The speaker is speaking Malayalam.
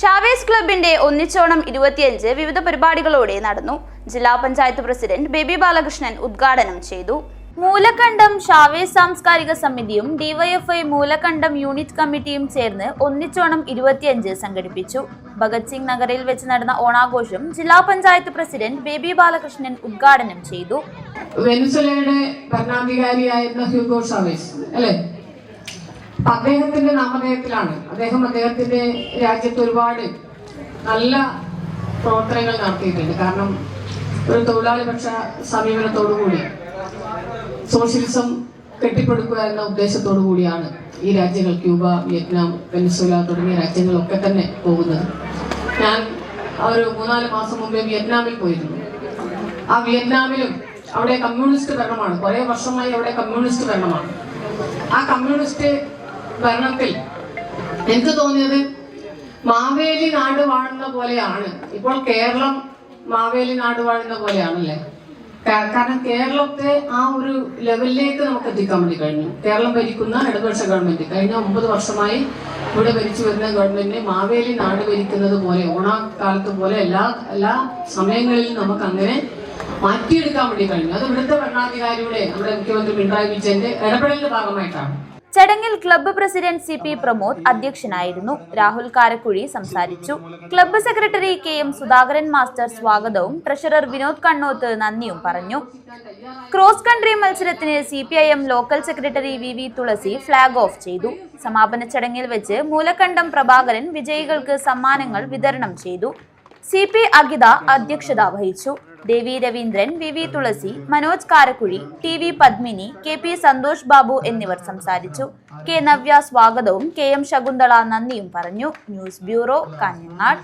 ഷാവേസ് ക്ലബിന്റെ ഒന്നിച്ചോണം ഇരുപത്തിയഞ്ച് വിവിധ പരിപാടികളോടെ നടന്നു. ജില്ലാ പഞ്ചായത്ത് പ്രസിഡന്റ് ബേബി ബാലകൃഷ്ണൻ ഉദ്ഘാടനം ചെയ്തു. മൂലക്കണ്ടം ഷാവേസ് സാംസ്കാരിക സമിതിയും ഡിവൈഎഫ്ഐ മൂലക്കണ്ടം യൂണിറ്റ് കമ്മിറ്റിയും ചേർന്ന് ഒന്നിച്ചോണം ഇരുപത്തിയഞ്ച് സംഘടിപ്പിച്ചു. ഭഗത് സിംഗ് നഗറിൽ വെച്ച് നടന്ന ഓണാഘോഷം ജില്ലാ പഞ്ചായത്ത് പ്രസിഡന്റ് ബേബി ബാലകൃഷ്ണൻ ഉദ്ഘാടനം ചെയ്തു. വെനിസുലയുടെ ഭരണാധികാരിയായിരുന്ന ഹ്യൂഗോ ഷാവേസ് അല്ലെ? അദ്ദേഹത്തിന്റെ നാമധേയത്തിലാണ്. അദ്ദേഹം അദ്ദേഹത്തിന്റെ രാജ്യത്ത് ഒരുപാട് നല്ല പ്രവർത്തനങ്ങൾ നടത്തിയിട്ടുണ്ട്. കാരണം ഒരു തൊഴിലാളിപക്ഷ സമീപനത്തോടു കൂടി സോഷ്യലിസം കെട്ടിപ്പടുക്കുക എന്ന ഉദ്ദേശത്തോടു കൂടിയാണ് ഈ രാജ്യങ്ങൾ ക്യൂബ വിയറ്റ്നാം വെനസുല തുടങ്ങിയ രാജ്യങ്ങളൊക്കെ തന്നെ പോകുന്നത്. ഞാൻ ഒരു മൂന്നാൽ മാസം മുമ്പേ വിയറ്റ്നാമിൽ പോയിരുന്നു. ആ വിയറ്റ്നാമിലും അവിടെ കമ്മ്യൂണിസ്റ്റ് ഭരണമാണ്. കുറേ വർഷമായി അവിടെ കമ്മ്യൂണിസ്റ്റ് ഭരണമാണ്. ആ കമ്മ്യൂണിസ്റ്റ് ഭരണത്തിൽ എനിക്ക് തോന്നിയത് മാവേലി നാട് വാഴുന്ന പോലെയാണ്. ഇപ്പോൾ കേരളം മാവേലി നാട് വാഴുന്ന പോലെയാണല്ലേ? കാരണം കേരളത്തെ ആ ഒരു ലെവലിലേക്ക് നമുക്ക് എത്തിക്കാൻ വേണ്ടി കഴിഞ്ഞു. കേരളം ഭരിക്കുന്ന ഇടതുപക്ഷ ഗവൺമെന്റ് കഴിഞ്ഞ ഒമ്പത് വർഷമായി ഇവിടെ ഭരിച്ചു വരുന്ന ഗവൺമെന്റിനെ മാവേലി നാട് ഭരിക്കുന്നത് പോലെ ഓണക്കാലത്ത് പോലെ എല്ലാ എല്ലാ സമയങ്ങളിലും നമുക്ക് അങ്ങനെ മാറ്റിയെടുക്കാൻ വേണ്ടി കഴിഞ്ഞു. അത് ഇവിടുത്തെ ഭരണാധികാരിയുടെ നമ്മുടെ മുഖ്യമന്ത്രി പിണറായി വിജയന്റെ ഇടപെടലിന്റെ ഭാഗമായിട്ടാണ്. ചടങ്ങിൽ club president C P Pramod അധ്യക്ഷനായിരുന്നു. രാഹുൽ കാരക്കുഴി സംസാരിച്ചു. Club secretary K M Sudhakaran master സ്വാഗതവും ട്രഷറർ വിനോദ് കണ്ണോത്ത് നന്ദിയും പറഞ്ഞു. ക്രോസ് കൺട്രി മത്സരത്തിന് C P I M local secretary V V Thulasi flag off ചെയ്തു. സമാപന ചടങ്ങിൽ വെച്ച് മൂലക്കണ്ഠം പ്രഭാകരൻ വിജയികൾക്ക് സമ്മാനങ്ങൾ വിതരണം ചെയ്തു. സി പി അഗിത അധ്യക്ഷത വഹിച്ചു. Devi Raveendran V V Thulasi Manoj Karakuzhi T V Padmini K P Santhosh Babu എന്നിവർ സംസാരിച്ചു. കെ നവ്യ സ്വാഗതവും കെ എം ശകുന്തള നന്ദിയും പറഞ്ഞു. News bureau Kanhangad.